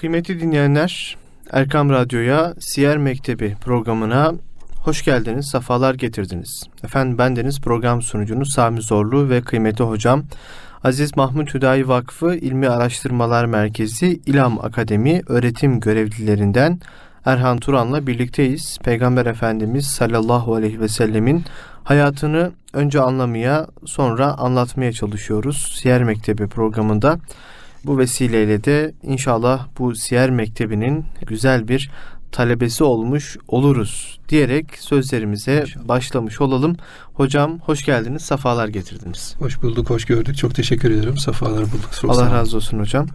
Kıymetli dinleyenler, Erkam Radyo'ya Siyer Mektebi programına hoş geldiniz, safalar getirdiniz. Efendim bendeniz program sunucunuz Sami Zorlu ve kıymetli hocam Aziz Mahmut Hüdayi Vakfı İlmi Araştırmalar Merkezi İlam Akademi öğretim görevlilerinden Erhan Turan'la birlikteyiz. Peygamber Efendimiz sallallahu aleyhi ve sellemin hayatını önce anlamaya sonra anlatmaya çalışıyoruz. Siyer Mektebi programında. Bu vesileyle de inşallah bu Siyer Mektebi'nin güzel bir talebesi olmuş oluruz diyerek sözlerimize İnşallah. başlamış olalım. Hocam hoş geldiniz, safalar getirdiniz. Hoş bulduk, hoş gördük. Çok teşekkür ederim. Safalar bulduk. Çok Allah razı olsun hocam.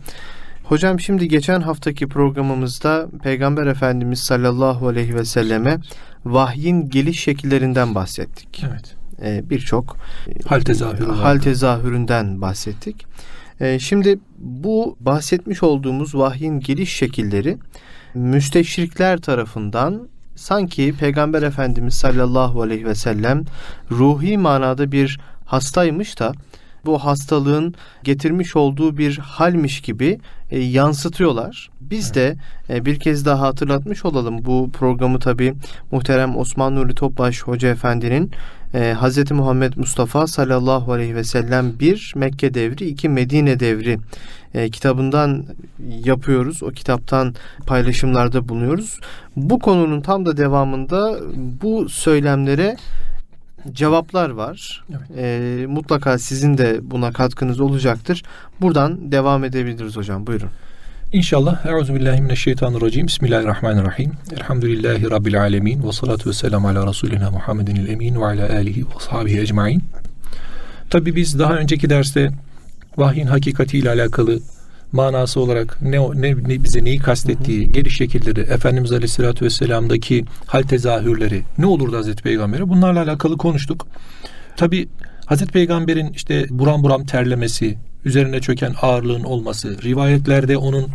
Hocam şimdi geçen haftaki programımızda Peygamber Efendimiz sallallahu aleyhi ve selleme vahyin geliş şekillerinden bahsettik. Evet. Ee, Birçok hal tezahürü hal tezahüründen bahsettik. Ee, şimdi bu bahsetmiş olduğumuz vahyin geliş şekilleri müsteşrikler tarafından sanki Peygamber Efendimiz sallallahu aleyhi ve sellem ruhi manada bir hastaymış da bu hastalığın getirmiş olduğu bir halmiş gibi e, yansıtıyorlar. Biz de e, bir kez daha hatırlatmış olalım bu programı tabi muhterem Osman Nuri Topbaş Hoca Efendi'nin e, Hz. Muhammed Mustafa sallallahu aleyhi ve sellem bir Mekke devri iki Medine devri e, kitabından yapıyoruz. O kitaptan paylaşımlarda bulunuyoruz. Bu konunun tam da devamında bu söylemlere cevaplar var. Evet. E, mutlaka sizin de buna katkınız olacaktır. Buradan devam edebiliriz hocam. Buyurun. İnşallah. Euzubillahimineşşeytanirracim. Bismillahirrahmanirrahim. Elhamdülillahi Rabbil alemin. Ve salatu ve selamu ala Resulina Muhammedin emin ve ala alihi ve sahabihi ecmain. Tabi biz daha önceki derste vahyin hakikati ile alakalı manası olarak ne, ne, ne bize neyi kastettiği, geliş şekilleri, Efendimiz Aleyhisselatü Vesselam'daki hal tezahürleri ne olurdu Hazreti Peygamber'e bunlarla alakalı konuştuk. Tabi Hazreti Peygamber'in işte buram buram terlemesi, üzerine çöken ağırlığın olması, rivayetlerde onun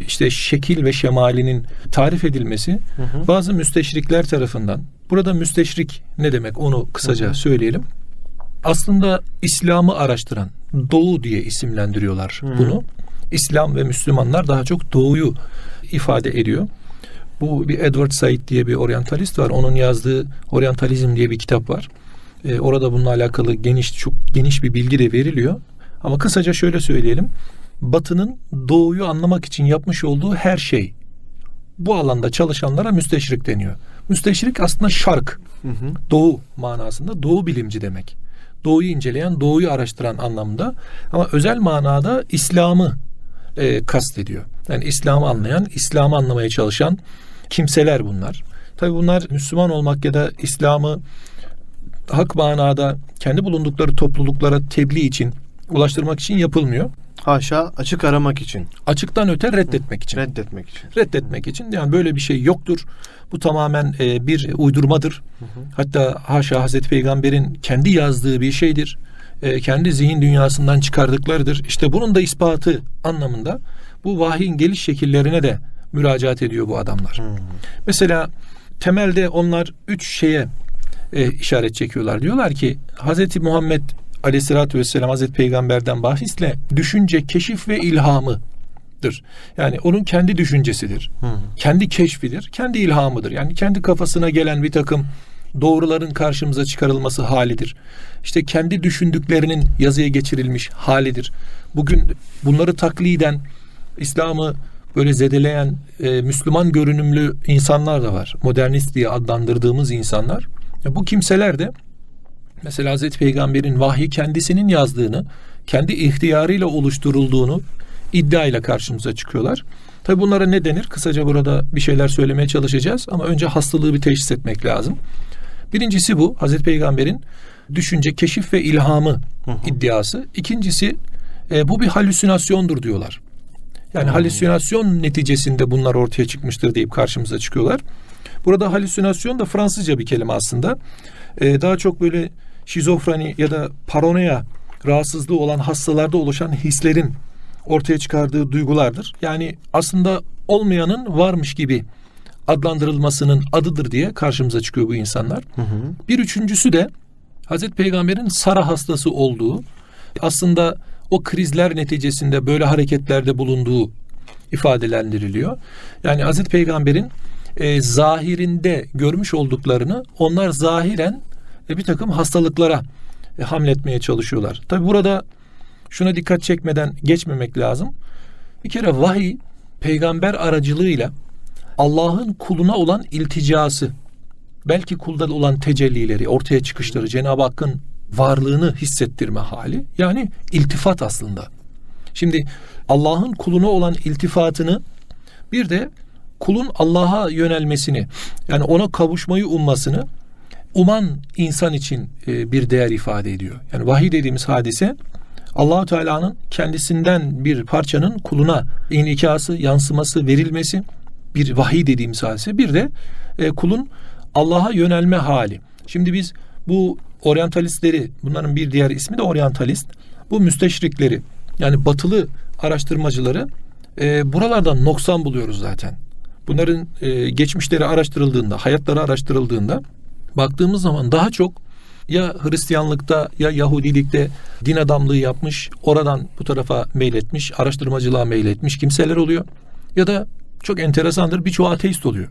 işte şekil ve şemalinin tarif edilmesi hı hı. bazı müsteşrikler tarafından. Burada müsteşrik ne demek onu kısaca hı hı. söyleyelim. Aslında İslam'ı araştıran Doğu diye isimlendiriyorlar hı hı. bunu. İslam ve Müslümanlar daha çok Doğu'yu ifade ediyor. Bu bir Edward Said diye bir oryantalist var. Onun yazdığı Oryantalizm diye bir kitap var. Ee, orada bununla alakalı geniş çok geniş bir bilgi de veriliyor. Ama kısaca şöyle söyleyelim. Batı'nın doğuyu anlamak için yapmış olduğu her şey bu alanda çalışanlara müsteşrik deniyor. Müsteşrik aslında şark, hı hı. doğu manasında doğu bilimci demek. Doğuyu inceleyen, doğuyu araştıran anlamda ama özel manada İslam'ı e, kastediyor. Yani İslam'ı anlayan, İslam'ı anlamaya çalışan kimseler bunlar. Tabi bunlar Müslüman olmak ya da İslam'ı hak manada kendi bulundukları topluluklara tebliğ için ulaştırmak için yapılmıyor. Haşa açık aramak için. Açıktan öte reddetmek için. Reddetmek için. Reddetmek için. Yani böyle bir şey yoktur. Bu tamamen e, bir uydurmadır. Hı hı. Hatta haşa Hazreti Peygamber'in kendi yazdığı bir şeydir. E, kendi zihin dünyasından çıkardıklarıdır. İşte bunun da ispatı anlamında bu vahyin geliş şekillerine de müracaat ediyor bu adamlar. Hı. Mesela temelde onlar üç şeye e, işaret çekiyorlar. Diyorlar ki Hazreti Muhammed aleyhissalatü vesselam Hazreti Peygamber'den bahisle düşünce, keşif ve ilhamıdır. Yani onun kendi düşüncesidir. Hmm. Kendi keşfidir. Kendi ilhamıdır. Yani kendi kafasına gelen bir takım doğruların karşımıza çıkarılması halidir. İşte kendi düşündüklerinin yazıya geçirilmiş halidir. Bugün bunları takliden İslam'ı böyle zedeleyen e, Müslüman görünümlü insanlar da var. Modernist diye adlandırdığımız insanlar. Ya bu kimseler de mesela Hazreti Peygamber'in vahyi kendisinin yazdığını, kendi ihtiyarıyla oluşturulduğunu iddia ile karşımıza çıkıyorlar. Tabi bunlara ne denir? Kısaca burada bir şeyler söylemeye çalışacağız ama önce hastalığı bir teşhis etmek lazım. Birincisi bu Hazreti Peygamber'in düşünce, keşif ve ilhamı hı hı. iddiası. İkincisi e, bu bir halüsinasyondur diyorlar. Yani hmm. halüsinasyon neticesinde bunlar ortaya çıkmıştır deyip karşımıza çıkıyorlar. Burada halüsinasyon da Fransızca bir kelime aslında. Ee, daha çok böyle şizofreni ya da paranoya rahatsızlığı olan hastalarda oluşan hislerin ortaya çıkardığı duygulardır. Yani aslında olmayanın varmış gibi adlandırılmasının adıdır diye karşımıza çıkıyor bu insanlar. Hı hı. Bir üçüncüsü de Hazreti Peygamber'in Sara hastası olduğu, aslında o krizler neticesinde böyle hareketlerde bulunduğu ifadelendiriliyor. Yani Hazreti Peygamber'in e, zahirinde görmüş olduklarını onlar zahiren bir takım hastalıklara e, hamletmeye çalışıyorlar. Tabi burada şuna dikkat çekmeden geçmemek lazım. Bir kere vahiy peygamber aracılığıyla Allah'ın kuluna olan ilticası, belki kulda olan tecellileri, ortaya çıkışları, Cenab-ı Hakk'ın varlığını hissettirme hali. Yani iltifat aslında. Şimdi Allah'ın kuluna olan iltifatını bir de kulun Allah'a yönelmesini yani ona kavuşmayı ummasını uman insan için e, bir değer ifade ediyor. Yani vahiy dediğimiz hadise Allahu Teala'nın kendisinden bir parçanın kuluna inikası, yansıması, verilmesi bir vahiy dediğimiz hadise. Bir de e, kulun Allah'a yönelme hali. Şimdi biz bu oryantalistleri, bunların bir diğer ismi de oryantalist, bu müsteşrikleri yani batılı araştırmacıları e, buralardan noksan buluyoruz zaten. Bunların e, geçmişleri araştırıldığında, hayatları araştırıldığında baktığımız zaman daha çok ya Hristiyanlıkta ya Yahudilikte din adamlığı yapmış, oradan bu tarafa meyletmiş, araştırmacılığa meyletmiş kimseler oluyor. Ya da çok enteresandır birçoğu ateist oluyor.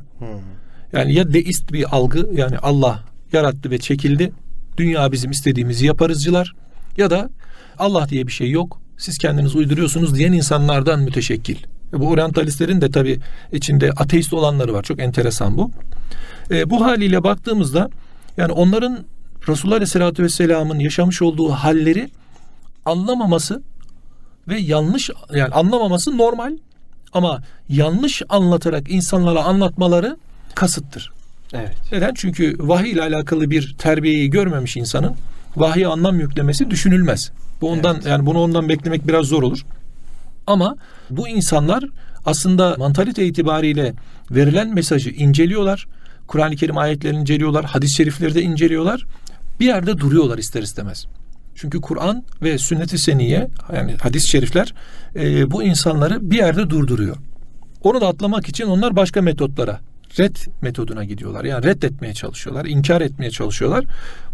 Yani ya deist bir algı yani Allah yarattı ve çekildi. Dünya bizim istediğimizi yaparızcılar ya da Allah diye bir şey yok. Siz kendiniz uyduruyorsunuz diyen insanlardan müteşekkil. E, Bu oryantalistlerin de tabi içinde ateist olanları var. Çok enteresan bu. E, bu haliyle baktığımızda yani onların Resulullah Aleyhisselatü Vesselam'ın yaşamış olduğu halleri anlamaması ve yanlış yani anlamaması normal ama yanlış anlatarak insanlara anlatmaları kasıttır. Evet. Neden? Çünkü vahiy ile alakalı bir terbiyeyi görmemiş insanın vahiy anlam yüklemesi düşünülmez. Bu ondan Evet. yani bunu ondan beklemek biraz zor olur. Ama bu insanlar aslında mantalite itibariyle verilen mesajı inceliyorlar. Kur'an-ı Kerim ayetlerini inceliyorlar, hadis-i şerifleri de inceliyorlar. Bir yerde duruyorlar ister istemez. Çünkü Kur'an ve sünnet-i seniye yani hadis-i şerifler e, bu insanları bir yerde durduruyor. Onu da atlamak için onlar başka metotlara, red metoduna gidiyorlar. Yani reddetmeye çalışıyorlar, inkar etmeye çalışıyorlar.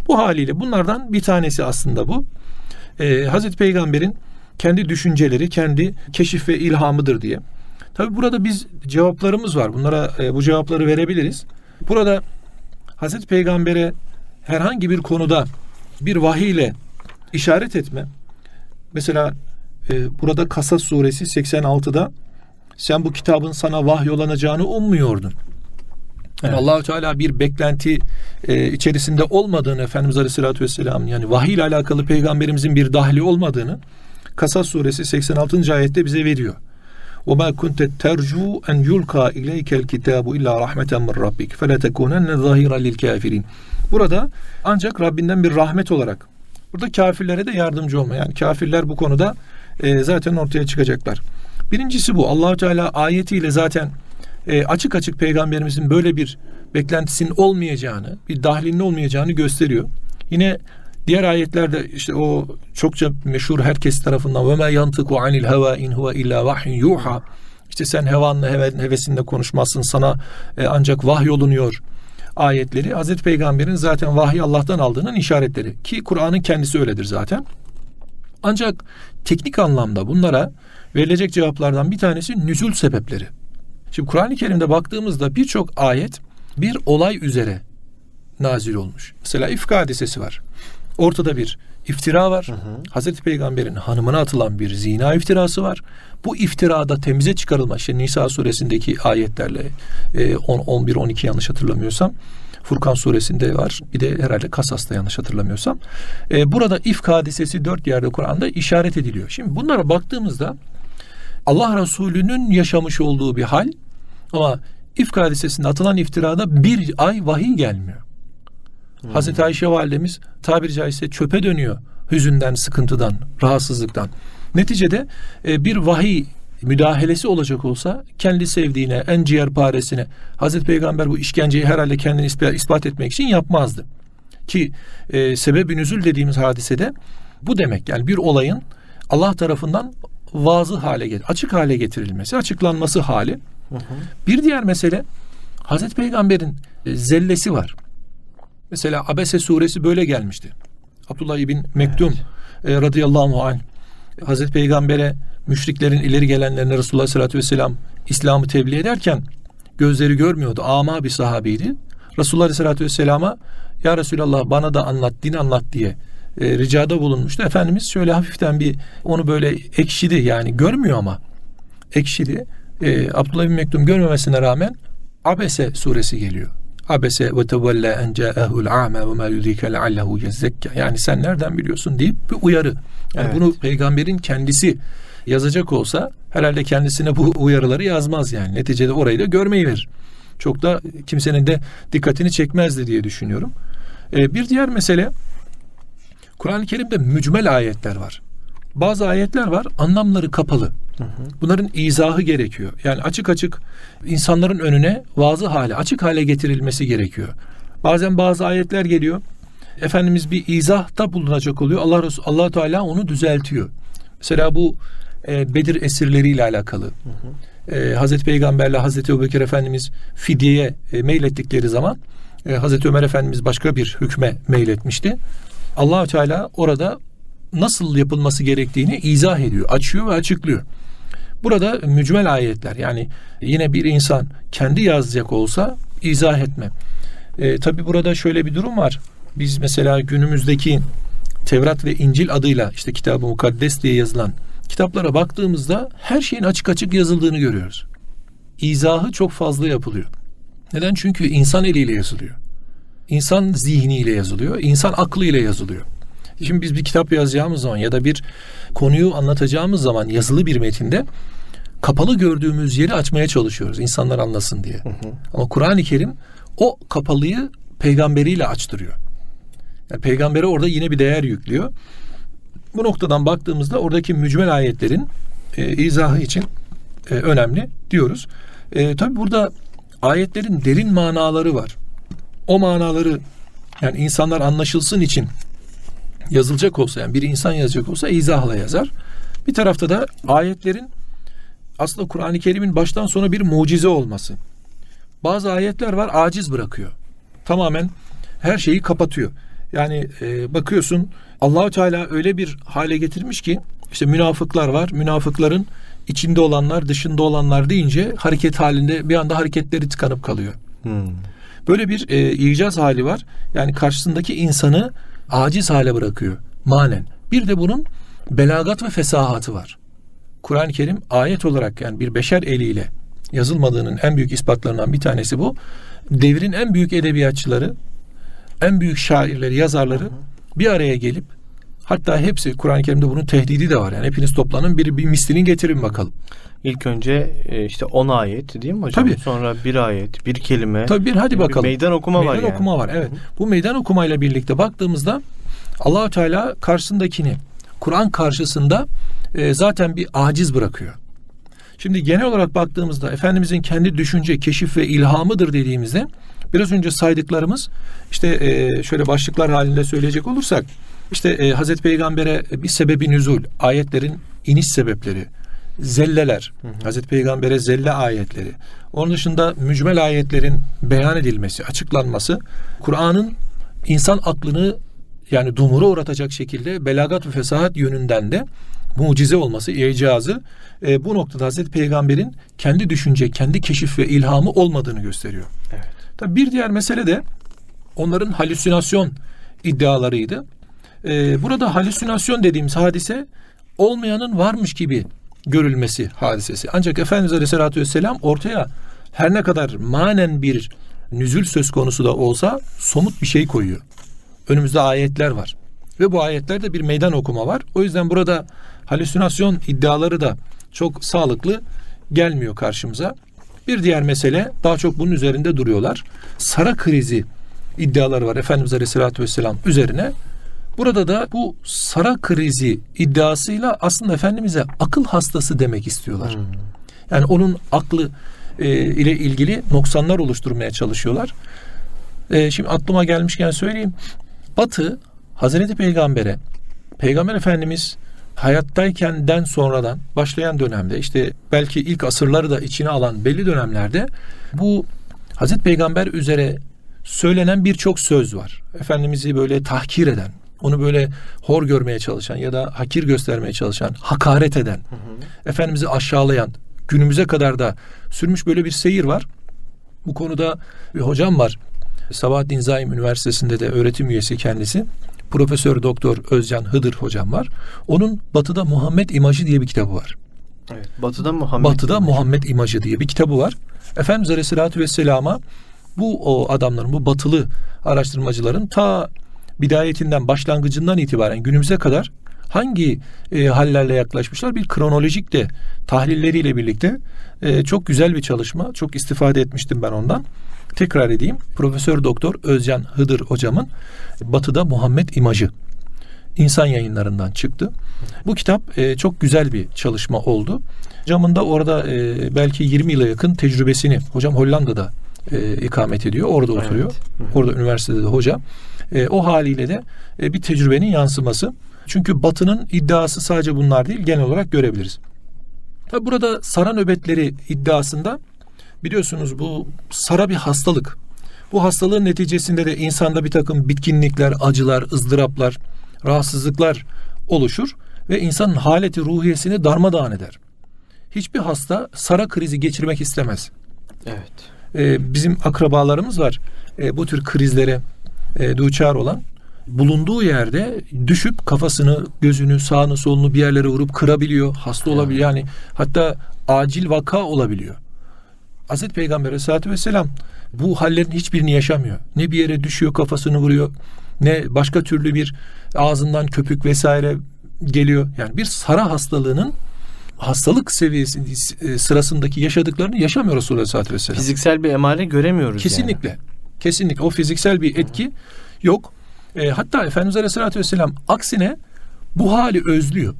Bu haliyle bunlardan bir tanesi aslında bu. Ee, Hazreti Peygamber'in kendi düşünceleri, kendi keşif ve ilhamıdır diye. Tabi burada biz cevaplarımız var. Bunlara e, bu cevapları verebiliriz. Burada Hazreti Peygamber'e herhangi bir konuda bir vahiy ile işaret etme. Mesela e, burada Kasas suresi 86'da sen bu kitabın sana vahyolanacağını ummuyordun. Yani Evet. Allahu Teala bir beklenti e, içerisinde olmadığını Efendimiz Aleyhisselatü Vesselam yani vahiy ile alakalı peygamberimizin bir dahli olmadığını Kasas suresi 86. ayette bize veriyor. Ve ma kunte tercu en yulka ileykel kitabu illa rahmeten min rabbik fe la tekunenne zahiran lil kafirin. Burada ancak Rabbinden bir rahmet olarak burada kafirlere de yardımcı olma. Yani kafirler bu konuda e, zaten ortaya çıkacaklar. Birincisi bu. Allahu Teala ayetiyle zaten e, açık açık peygamberimizin böyle bir beklentisinin olmayacağını, bir dahlinin olmayacağını gösteriyor. Yine diğer ayetlerde işte o çokça meşhur herkes tarafından ve ma yantiku anil heva in huve illa vahyun yuha. İşte sen hevanla heve, hevesinde konuşmazsın sana e, ancak vahyolunuyor ayetleri Hazreti Peygamber'in zaten vahiy Allah'tan aldığının işaretleri ki Kur'an'ın kendisi öyledir zaten. Ancak teknik anlamda bunlara verilecek cevaplardan bir tanesi nüzul sebepleri. Şimdi Kur'an-ı Kerim'de baktığımızda birçok ayet bir olay üzere nazil olmuş. Mesela ifk hadisesi var. Ortada bir iftira var. Hazreti Peygamber'in hanımına atılan bir zina iftirası var. Bu iftirada temize çıkarılma işte Nisa suresindeki ayetlerle e, 10 11 12 yanlış hatırlamıyorsam Furkan suresinde var. Bir de herhalde Kasas'ta yanlış hatırlamıyorsam. E, burada ifk hadisesi dört yerde Kur'an'da işaret ediliyor. Şimdi bunlara baktığımızda Allah Resulü'nün yaşamış olduğu bir hal ama ifk hadisesinde atılan iftirada bir ay vahiy gelmiyor. Hazreti Ayşe validemiz tabiri caizse çöpe dönüyor hüzünden, sıkıntıdan, rahatsızlıktan. Neticede e, bir vahiy müdahalesi olacak olsa kendi sevdiğine, en ciğerparesine Hazreti Peygamber bu işkenceyi herhalde kendini ispat, etmek için yapmazdı. Ki e, sebebi nüzül dediğimiz hadisede bu demek yani bir olayın Allah tarafından vazı hale get açık hale getirilmesi, açıklanması hali. Bir diğer mesele Hazreti Peygamber'in e, zellesi var. Mesela Abese suresi böyle gelmişti. Abdullah ibn Mektum e, radıyallahu anh Hazreti Peygamber'e müşriklerin ileri gelenlerine Resulullah Aleyhisselatü Vesselam İslam'ı tebliğ ederken gözleri görmüyordu. Ama bir sahabiydi. Resulullah Aleyhisselatü Vesselam'a Ya Resulallah bana da anlat, din anlat diye e, ricada bulunmuştu. Efendimiz şöyle hafiften bir onu böyle ekşidi yani görmüyor ama ekşidi. E, Abdullah bin Mektum görmemesine rağmen Abese suresi geliyor. Abese ve tevella en ca'ehul a'ma ve ma yudrike leallehu yezzekka. Yani sen nereden biliyorsun deyip bir uyarı. Yani Evet. bunu peygamberin kendisi yazacak olsa herhalde kendisine bu uyarıları yazmaz yani. Neticede orayı da görmeyi verir. Çok da kimsenin de dikkatini çekmezdi diye düşünüyorum. Ee, bir diğer mesele Kur'an-ı Kerim'de mücmel ayetler var. Bazı ayetler var anlamları kapalı. Bunların izahı gerekiyor. Yani açık açık insanların önüne vazı hale, açık hale getirilmesi gerekiyor. Bazen bazı ayetler geliyor. Efendimiz bir izahta bulunacak oluyor. Allah Resul, Allah Teala onu düzeltiyor. Mesela bu e, Bedir esirleriyle alakalı. E, Hazreti Peygamberle Hazreti Ebubekir Efendimiz fidyeye e, meylettikleri zaman e, Hazreti Ömer Efendimiz başka bir hükme meyletmişti. allah Teala orada nasıl yapılması gerektiğini izah ediyor, açıyor ve açıklıyor. Burada mücmel ayetler yani yine bir insan kendi yazacak olsa izah etme. E, Tabi burada şöyle bir durum var. Biz mesela günümüzdeki Tevrat ve İncil adıyla işte Kitab-ı Mukaddes diye yazılan kitaplara baktığımızda her şeyin açık açık yazıldığını görüyoruz. İzahı çok fazla yapılıyor. Neden? Çünkü insan eliyle yazılıyor. İnsan zihniyle yazılıyor. insan aklıyla yazılıyor. Şimdi biz bir kitap yazacağımız zaman ya da bir konuyu anlatacağımız zaman yazılı bir metinde kapalı gördüğümüz yeri açmaya çalışıyoruz insanlar anlasın diye. Ama Kur'an-ı Kerim o kapalıyı peygamberiyle açtırıyor. Yani peygambere orada yine bir değer yüklüyor. Bu noktadan baktığımızda oradaki mücmel ayetlerin e, izahı için e, önemli diyoruz. E, Tabi burada ayetlerin derin manaları var. O manaları yani insanlar anlaşılsın için yazılacak olsa yani bir insan yazacak olsa izahla yazar. Bir tarafta da ayetlerin aslında Kur'an-ı Kerim'in baştan sona bir mucize olması. Bazı ayetler var aciz bırakıyor. Tamamen her şeyi kapatıyor. Yani e, bakıyorsun Allahu Teala öyle bir hale getirmiş ki işte münafıklar var. Münafıkların içinde olanlar, dışında olanlar deyince hareket halinde bir anda hareketleri tıkanıp kalıyor. Hmm. Böyle bir e, icaz hali var. Yani karşısındaki insanı aciz hale bırakıyor manen. Bir de bunun belagat ve fesahatı var. Kur'an-ı Kerim ayet olarak yani bir beşer eliyle yazılmadığının en büyük ispatlarından bir tanesi bu. Devrin en büyük edebiyatçıları, en büyük şairleri, yazarları bir araya gelip hatta hepsi Kur'an-ı Kerim'de bunun tehdidi de var. Yani hepiniz toplanın bir, bir mislini getirin bakalım. İlk önce e, işte 10 ayet değil mi hocam? Tabii. Sonra bir ayet, bir kelime. Tabii bir hadi Bir bakalım. meydan okuma var meydan yani. okuma var. Evet. Bu meydan okumayla birlikte baktığımızda Allahu Teala karşısındakini Kur'an karşısında e, zaten bir aciz bırakıyor. Şimdi genel olarak baktığımızda Efendimizin kendi düşünce, keşif ve ilhamıdır dediğimizde biraz önce saydıklarımız işte e, şöyle başlıklar halinde söyleyecek olursak işte e, Hazreti Peygamber'e bir sebebi nüzul, ayetlerin iniş sebepleri, zelleler, Hazreti Peygamber'e zelle ayetleri, onun dışında mücmel ayetlerin beyan edilmesi, açıklanması, Kur'an'ın insan aklını yani dumura uğratacak şekilde belagat ve fesahat yönünden de mucize olması, icazı e, bu noktada Hazreti Peygamber'in kendi düşünce, kendi keşif ve ilhamı olmadığını gösteriyor. Evet. Tabii bir diğer mesele de onların halüsinasyon iddialarıydı. Ee, burada halüsinasyon dediğimiz hadise olmayanın varmış gibi görülmesi hadisesi. Ancak Efendimiz Aleyhisselatü Vesselam ortaya her ne kadar manen bir nüzül söz konusu da olsa somut bir şey koyuyor. Önümüzde ayetler var. Ve bu ayetlerde bir meydan okuma var. O yüzden burada halüsinasyon iddiaları da çok sağlıklı gelmiyor karşımıza. Bir diğer mesele daha çok bunun üzerinde duruyorlar. Sara krizi iddiaları var Efendimiz Aleyhisselatü Vesselam üzerine. Burada da bu sara krizi iddiasıyla aslında Efendimiz'e akıl hastası demek istiyorlar. Yani onun aklı e, ile ilgili noksanlar oluşturmaya çalışıyorlar. E, şimdi aklıma gelmişken söyleyeyim. Batı Hazreti Peygamber'e Peygamber Efendimiz hayattayken sonradan başlayan dönemde işte belki ilk asırları da içine alan belli dönemlerde bu Hazreti Peygamber üzere söylenen birçok söz var. Efendimiz'i böyle tahkir eden, onu böyle hor görmeye çalışan ya da hakir göstermeye çalışan, hakaret eden, Efendimiz'i aşağılayan, günümüze kadar da sürmüş böyle bir seyir var. Bu konuda bir hocam var. Sabahattin Zaim Üniversitesi'nde de öğretim üyesi kendisi. Profesör Doktor Özcan Hıdır hocam var. Onun Batı'da Muhammed İmajı diye bir kitabı var. Evet. Batı'da Muhammed. Batı'da Muhammed İmajı diye bir kitabı var. Efendimiz Aleyhisselatü Vesselam'a bu o adamların, bu batılı araştırmacıların ta bidayetinden, başlangıcından itibaren günümüze kadar hangi e, hallerle yaklaşmışlar bir kronolojik de tahlilleriyle birlikte e, çok güzel bir çalışma. Çok istifade etmiştim ben ondan. Tekrar edeyim. Profesör Doktor Özcan Hıdır hocamın Batı'da Muhammed İmajı İnsan yayınlarından çıktı. Bu kitap e, çok güzel bir çalışma oldu. Hocamın da orada e, belki 20 yıla yakın tecrübesini, hocam Hollanda'da e, ikamet ediyor, orada Evet. oturuyor. Hı. Orada üniversitede de hoca. E, o haliyle de e, bir tecrübenin yansıması. Çünkü Batı'nın iddiası sadece bunlar değil, genel olarak görebiliriz. Tabi burada sara nöbetleri iddiasında biliyorsunuz bu sara bir hastalık. Bu hastalığın neticesinde de insanda bir takım bitkinlikler, acılar, ızdıraplar, rahatsızlıklar oluşur ve insanın haleti ruhiyesini darmadağın eder. Hiçbir hasta sara krizi geçirmek istemez. Evet. Ee, bizim akrabalarımız var. Ee, bu tür krizlere e, duçar olan bulunduğu yerde düşüp kafasını, gözünü, sağını, solunu bir yerlere vurup kırabiliyor. Hasta olabiliyor. Yani hatta acil vaka olabiliyor. Hazreti Peygamber Aleyhisselatü Vesselam bu hallerin hiçbirini yaşamıyor. Ne bir yere düşüyor kafasını vuruyor ne başka türlü bir ağzından köpük vesaire geliyor. Yani bir sara hastalığının hastalık seviyesi e, sırasındaki yaşadıklarını yaşamıyor Resulullah Aleyhisselatü Vesselam. Fiziksel bir emare göremiyoruz Kesinlikle. Kesinlikle o fiziksel bir etki yok. E, hatta Efendimiz Aleyhisselatü Vesselam aksine bu hali özlüyor.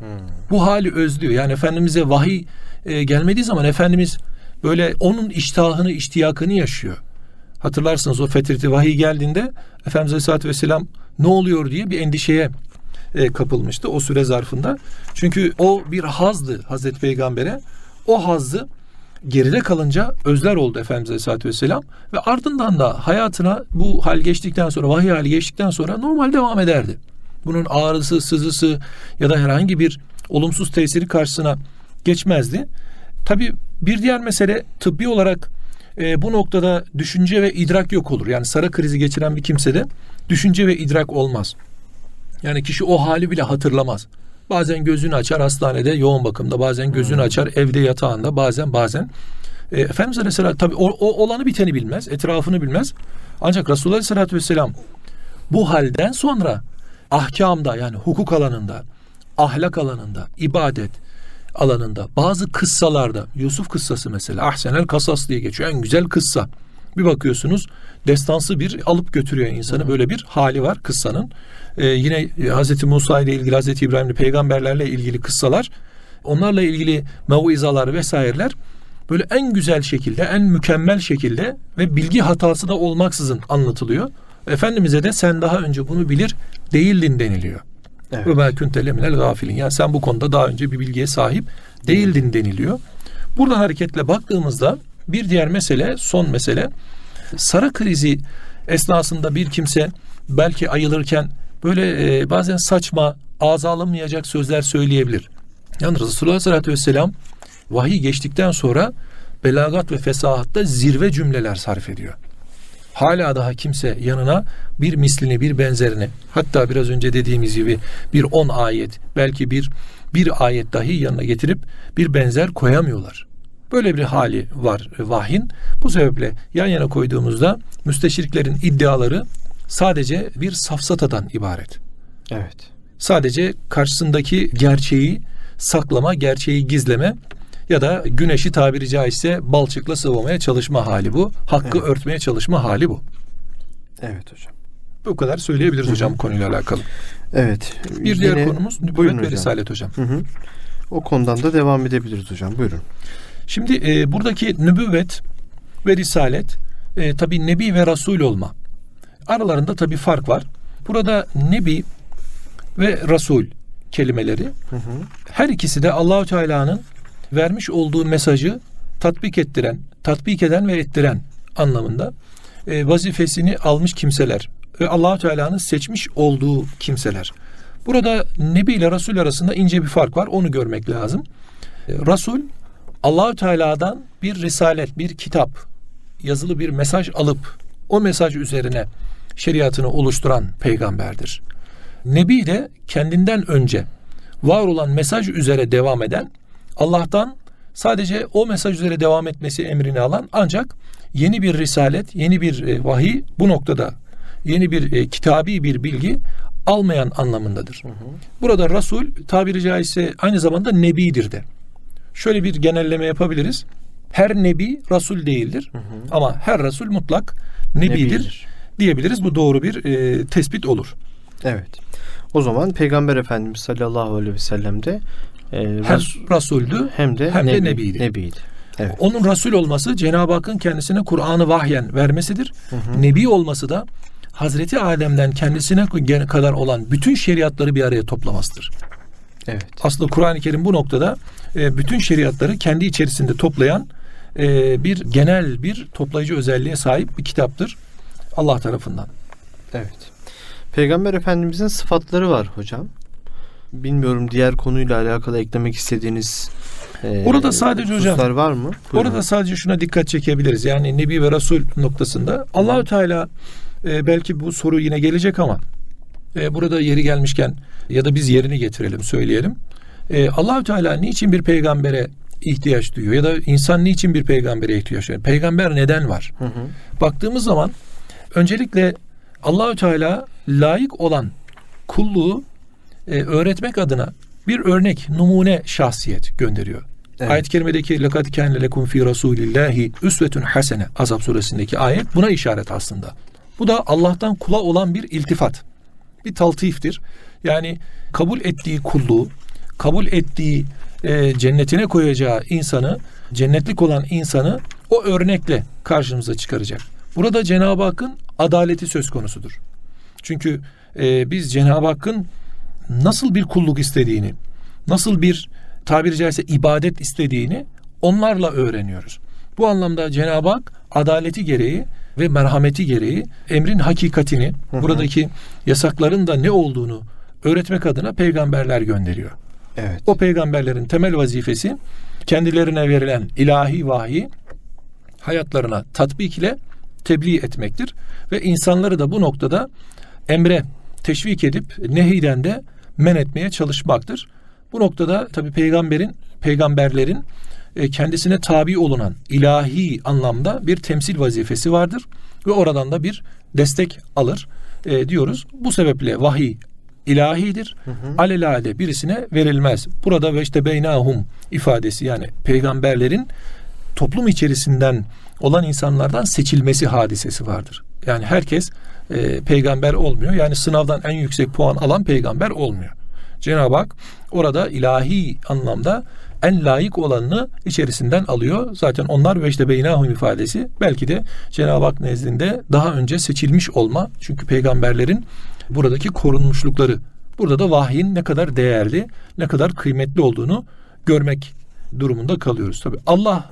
yani. Hmm. Bu hali özlüyor. Yani Efendimiz'e vahiy e, gelmediği zaman Efendimiz böyle onun iştahını, iştiyakını yaşıyor. Hatırlarsınız o fetreti vahiy geldiğinde Efendimiz Aleyhisselatü Vesselam ne oluyor diye bir endişeye e, kapılmıştı o süre zarfında. Çünkü o bir hazdı Hazreti Peygamber'e. O hazzı geride kalınca özler oldu Efendimiz Aleyhisselatü Vesselam ve ardından da hayatına bu hal geçtikten sonra vahiy hali geçtikten sonra normal devam ederdi. Bunun ağrısı, sızısı ya da herhangi bir olumsuz tesiri karşısına geçmezdi. Tabi bir diğer mesele tıbbi olarak e, bu noktada düşünce ve idrak yok olur. Yani sarı krizi geçiren bir kimsede düşünce ve idrak olmaz. Yani kişi o hali bile hatırlamaz. Bazen gözünü açar hastanede yoğun bakımda, bazen gözünü açar evde yatağında, bazen bazen. E, Efendimiz Aleyhisselatü tabi o, o olanı biteni bilmez, etrafını bilmez. Ancak Resulullah Aleyhisselatü Vesselam bu halden sonra ahkamda yani hukuk alanında, ahlak alanında, ibadet alanında, bazı kıssalarda, Yusuf kıssası mesela, Ahsenel Kasas diye geçiyor. En güzel kıssa. Bir bakıyorsunuz destansı bir alıp götürüyor insanı. Böyle bir hali var kıssanın. Ee, yine Hazreti Musa ile ilgili, Hazreti İbrahim'le peygamberlerle ilgili kıssalar, onlarla ilgili mevizalar vesaireler böyle en güzel şekilde, en mükemmel şekilde ve bilgi hatası da olmaksızın anlatılıyor. Efendimiz'e de sen daha önce bunu bilir değildin deniliyor. Evet. Ve ma kunte leminel gafilin. Yani sen bu konuda daha önce bir bilgiye sahip değildin deniliyor. Buradan hareketle baktığımızda bir diğer mesele, son mesele sara krizi esnasında bir kimse belki ayılırken böyle e, bazen saçma, ağza alınmayacak sözler söyleyebilir. Yani Resulullah Aleyhisselatü Vesselam vahiy geçtikten sonra belagat ve fesahatta zirve cümleler sarf ediyor. Hala daha kimse yanına bir mislini, bir benzerini, hatta biraz önce dediğimiz gibi bir on ayet, belki bir bir ayet dahi yanına getirip bir benzer koyamıyorlar. Böyle bir hali var vahyin. Bu sebeple yan yana koyduğumuzda müsteşriklerin iddiaları sadece bir safsatadan ibaret. Evet. Sadece karşısındaki gerçeği saklama, gerçeği gizleme ya da güneşi tabiri caizse balçıkla sıvamaya çalışma hali bu. Hakkı Evet. örtmeye çalışma hali bu. Evet hocam. Bu kadar söyleyebiliriz hocam konuyla alakalı. Evet. Bir diğer Yine- konumuz nübüvvet ve hocam. risalet hocam. Hı hı. O konudan da devam edebiliriz hocam. Buyurun. Şimdi e, buradaki nübüvvet ve risalet e, tabi nebi ve rasul olma. Aralarında tabi fark var. Burada nebi ve rasul kelimeleri Hı hı. her ikisi de Allahü Teala'nın vermiş olduğu mesajı tatbik ettiren, tatbik eden ve ettiren anlamında e, vazifesini almış kimseler. ve Allahu Teala'nın seçmiş olduğu kimseler. Burada Nebi ile Resul arasında ince bir fark var. Onu görmek lazım. E, Resul Allahü Teala'dan bir risalet, bir kitap, yazılı bir mesaj alıp o mesaj üzerine şeriatını oluşturan peygamberdir. Nebi de kendinden önce var olan mesaj üzere devam eden, Allah'tan sadece o mesaj üzere devam etmesi emrini alan ancak yeni bir risalet, yeni bir e, vahiy bu noktada yeni bir e, kitabi bir bilgi almayan anlamındadır. Burada Resul tabiri caizse aynı zamanda nebidir de. Şöyle bir genelleme yapabiliriz. Her nebi Resul değildir. Ama her Resul mutlak nebidir, Nebidir. diyebiliriz. Bu doğru bir e, tespit olur. Evet. O zaman Peygamber Efendimiz sallallahu aleyhi ve sellem de e, Hem Resul'dü hem de, hem de nebi- nebiydi. nebiydi. Evet. Onun Resul olması Cenab-ı Hakk'ın kendisine Kur'an'ı vahyen vermesidir. Nebi olması da Hazreti Adem'den kendisine kadar olan bütün şeriatları bir araya toplamasıdır. Evet. Aslında Kur'an-ı Kerim bu noktada e, bütün şeriatları kendi içerisinde toplayan e, bir genel bir toplayıcı özelliğe sahip bir kitaptır Allah tarafından. Evet. Peygamber Efendimizin sıfatları var hocam. Bilmiyorum diğer konuyla alakalı eklemek istediğiniz e, Orada sadece hocam- var mı? Buyurun. Orada sadece şuna dikkat çekebiliriz. Yani Nebi ve Resul noktasında Allahü Teala e, belki bu soru yine gelecek ama e, burada yeri gelmişken ya da biz yerini getirelim söyleyelim. E, Allahü Teala niçin bir peygambere ihtiyaç duyuyor ya da insan niçin bir peygambere ihtiyaç duyuyor? Peygamber neden var? Hı hı. Baktığımız zaman öncelikle Allahü Teala layık olan kulluğu e, öğretmek adına bir örnek, numune şahsiyet gönderiyor. Evet. Ayet-i kerimedeki lekad kâne lekum fî rasûlillâhi üsvetun hasene Azap suresindeki ayet buna işaret aslında. Bu da Allah'tan kula olan bir iltifat. Bir taltiftir. Yani kabul ettiği kulluğu, kabul ettiği e, cennetine koyacağı insanı, cennetlik olan insanı o örnekle karşımıza çıkaracak. Burada Cenab-ı Hakk'ın adaleti söz konusudur. Çünkü e, biz Cenab-ı Hakk'ın nasıl bir kulluk istediğini, nasıl bir tabiri caizse ibadet istediğini onlarla öğreniyoruz. Bu anlamda Cenab-ı Hak adaleti gereği ve merhameti gereği emrin hakikatini, hı. buradaki yasakların da ne olduğunu öğretmek adına peygamberler gönderiyor. Evet. O peygamberlerin temel vazifesi kendilerine verilen ilahi vahiy hayatlarına tatbik ile tebliğ etmektir ve insanları da bu noktada emre teşvik edip nehiden de men etmeye çalışmaktır. Bu noktada tabi peygamberin peygamberlerin e, kendisine tabi olunan ilahi anlamda bir temsil vazifesi vardır ve oradan da bir destek alır e, diyoruz. Bu sebeple vahiy ilahidir. Alelade birisine verilmez. Burada ve işte beynahum ifadesi yani peygamberlerin toplum içerisinden olan insanlardan seçilmesi hadisesi vardır. Yani herkes e, peygamber olmuyor. Yani sınavdan en yüksek puan alan peygamber olmuyor. Cenab-ı Hak orada ilahi anlamda en layık olanını içerisinden alıyor. Zaten onlar ve işte beynahum ifadesi belki de Cenab-ı Hak nezdinde daha önce seçilmiş olma. Çünkü peygamberlerin buradaki korunmuşlukları. Burada da vahyin ne kadar değerli, ne kadar kıymetli olduğunu görmek durumunda kalıyoruz. Tabi Allah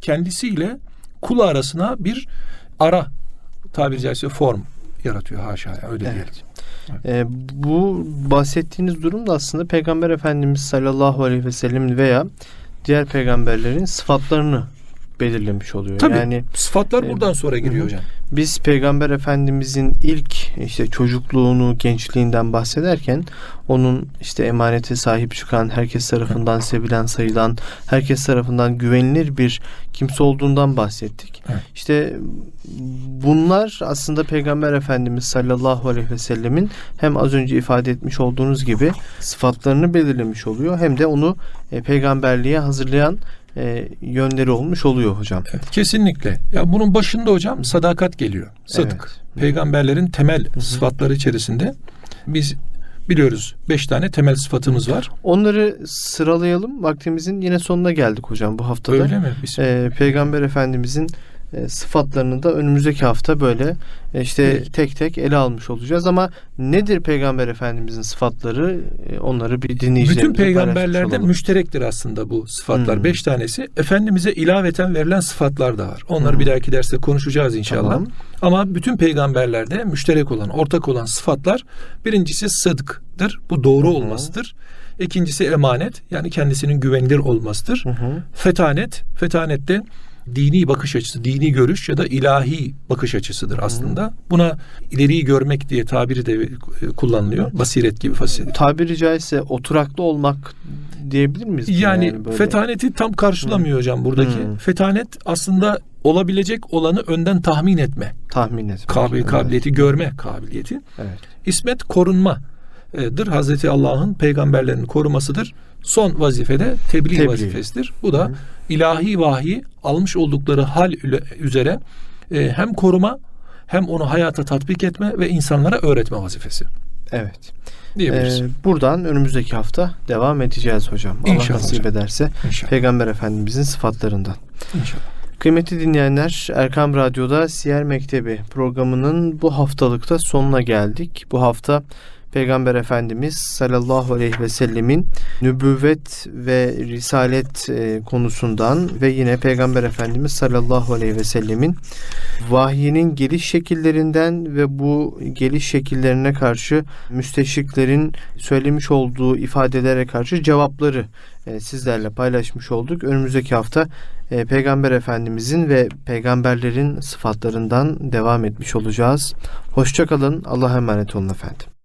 kendisiyle kul arasına bir ara tabiri caizse form yaratıyor haşa öyle Evet. diyelim. E, bu bahsettiğiniz durum da aslında Peygamber Efendimiz sallallahu aleyhi ve sellem veya diğer peygamberlerin sıfatlarını belirlemiş oluyor. Tabii. Yani Sıfatlar E, buradan sonra giriyor hı hı. hocam. biz Peygamber Efendimizin ilk işte çocukluğunu, gençliğinden bahsederken onun işte emanete sahip çıkan, herkes tarafından sevilen, sayılan, herkes tarafından güvenilir bir kimse olduğundan bahsettik. Evet. İşte bunlar aslında Peygamber Efendimiz sallallahu aleyhi ve sellemin hem az önce ifade etmiş olduğunuz gibi sıfatlarını belirlemiş oluyor hem de onu e, peygamberliğe hazırlayan e, yönleri olmuş oluyor hocam. Evet, kesinlikle. Ya bunun başında hocam sadakat geliyor. Sıdk. Evet. Peygamberlerin temel sıfatları içerisinde biz biliyoruz beş tane temel sıfatımız var. Onları sıralayalım. Vaktimizin yine sonuna geldik hocam bu haftada. Öyle mi? Ee, Peygamber Efendimizin e, sıfatlarını da önümüzdeki hafta böyle e, işte tek tek ele almış olacağız ama nedir Peygamber Efendimizin sıfatları E, onları bir dinleyicilerimize Bütün peygamberlerde müşterektir aslında bu sıfatlar. Hmm. Beş tanesi. Efendimiz'e ilaveten verilen sıfatlar da var. Onları Hmm. bir dahaki derste konuşacağız inşallah. Tamam. Ama bütün peygamberlerde müşterek olan, ortak olan sıfatlar birincisi sıdktır. Bu doğru hı. olmasıdır. İkincisi emanet yani kendisinin güvenilir olmasıdır. Hı hı. Fetanet, fetanet de dini bakış açısı, dini görüş ya da ilahi bakış açısıdır aslında. Buna ileriyi görmek diye tabiri de e, kullanılıyor. Basiret gibi fazilet. Tabiri caizse oturaklı olmak diyebilir miyiz? buna Yani, böyle? fetaneti tam karşılamıyor hocam buradaki. Hmm. Fetanet aslında olabilecek olanı önden tahmin etme. tahmin etmek. Kabil, Evet. kabiliyeti görme kabiliyeti. Evet. İsmet korunmadır. Hazreti Allah'ın peygamberlerini korumasıdır. Son vazifede tebliğ, Tebliğ. vazifesidir. Bu da Hı. ilahi vahiy almış oldukları hal üzere e, hem koruma hem onu hayata tatbik etme ve insanlara öğretme vazifesi Evet. diyebiliriz. Ee, buradan önümüzdeki hafta devam edeceğiz hocam. Allah İnşallah nasip hocam. ederse İnşallah. Peygamber Efendimizin sıfatlarından. İnşallah. Kıymetli dinleyenler, Erkam Radyo'da Siyer Mektebi programının bu haftalıkta sonuna geldik. Bu hafta Peygamber Efendimiz sallallahu aleyhi ve sellemin nübüvvet ve risalet e, konusundan ve yine Peygamber Efendimiz sallallahu aleyhi ve sellemin vahyinin geliş şekillerinden ve bu geliş şekillerine karşı müsteşriklerin söylemiş olduğu ifadelere karşı cevapları e, sizlerle paylaşmış olduk. Önümüzdeki hafta e, Peygamber Efendimizin ve peygamberlerin sıfatlarından devam etmiş olacağız. Hoşçakalın. Allah'a emanet olun efendim.